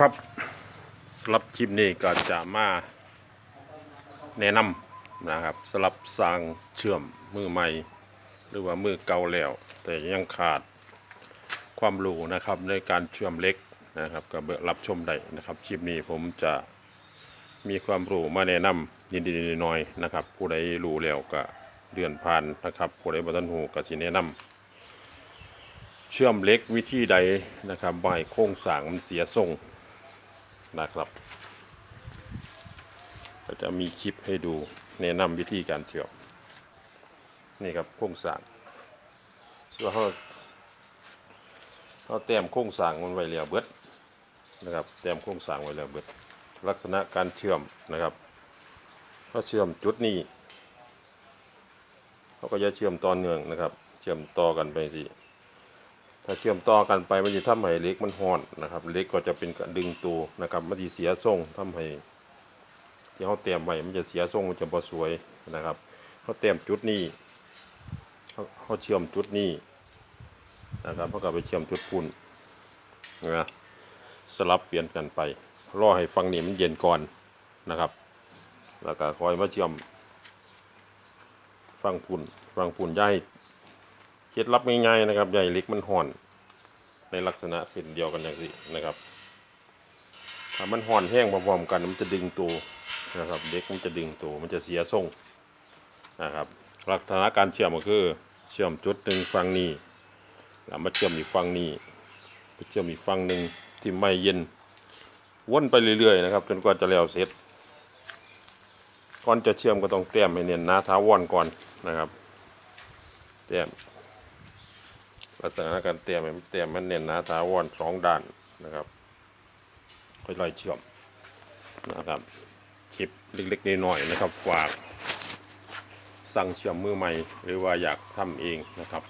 ครับสำหรับคลิปนี้ก็จะมาแนะนำนะครับสำหรับสร้างเชื่อมมือใหม่ หรือว่ามือเก่าแล้ว แต่ยังขาดความรู้นะครับในการเชื่อมเล็กนะครับก็เบิกรับชมได้นะครับคลิปนี้ผมจะมีความรู้มาแนะนำนิดๆหน่อยๆนะครับ ผู้ใดรู้แล้วก็เดือนผ่านนะครับ ผู้ใดบ่ทันหูก็สิแนะนำเชื่อมเล็กวิธีใดนะครับให้โครงสร้างมันเสียทรง นะครับ ก็จะมีคลิปให้ดูแนะนำวิธีการเชื่อมนี่ครับโครงสร้างส่วนเขาเขาแต้มโครงสร้างมันไว้แล้วเบิดนะครับแต้มโครงสร้างไว้แล้วเบิดลักษณะการเชื่อมนะครับเขาเชื่อมจุดนี้เขาก็จะเชื่อมต่อเนื่องนะครับ เชื่อมต่อกันไปสิ ถ้าเชื่อมต่อกันไปมันจะทำให้เล็กมันห่อนนะครับเล็กก็จะเป็นการดึงตัวนะครับมันจะเสียทรงทำให้ที่เขาเตรียมไว้มันจะเสียทรงมันจะบ่สวยนะครับเขาเตรียมจุดนี้เขาเขาเชื่อมจุดนี้นะครับเขาก็ไปเชื่อมจุดพุ่นนะสลับเปลี่ยนกันไปรอให้ฟังนี่มันเย็นก่อนนะครับ แล้วก็คอยมาเชื่อมฟังพุ่นฟังพุ่นย่าให้ เคล็ดลับง่ายๆนะครับใหญ่เล็กมันห่อน ในลักษณะเส้นเดียวกันอย่างนี้นะครับถ้ามันห่อนแห้งพร้อมๆกันมันจะดึงตัวนะครับ เด็กมันจะดึงตัวมันจะเสียทรงนะครับลักษณะการเชื่อมก็คือเชื่อมจุดหนึ่งฝั่งนี้แล้วมาเชื่อมอีกฝั่งนี้ไปเชื่อมอีกฝั่งหนึ่งที่ไม่เย็นวนไปเรื่อยๆนะครับ จนกว่าจะแล้วเสร็จก่อนจะเชื่อมก็ต้องเตรียมให้เนียนนาท้าวอนก่อนนะครับเตรียม ลักษณะการเตรียมมันเตรียมมันเน้นหนาถาวรสองด้านนะครับค่อยๆเชื่อมนะครับชิปเล็กๆน้อยๆนะครับฝากสั่งเชื่อมมือใหม่ หรือว่าอยากทำเองนะครับ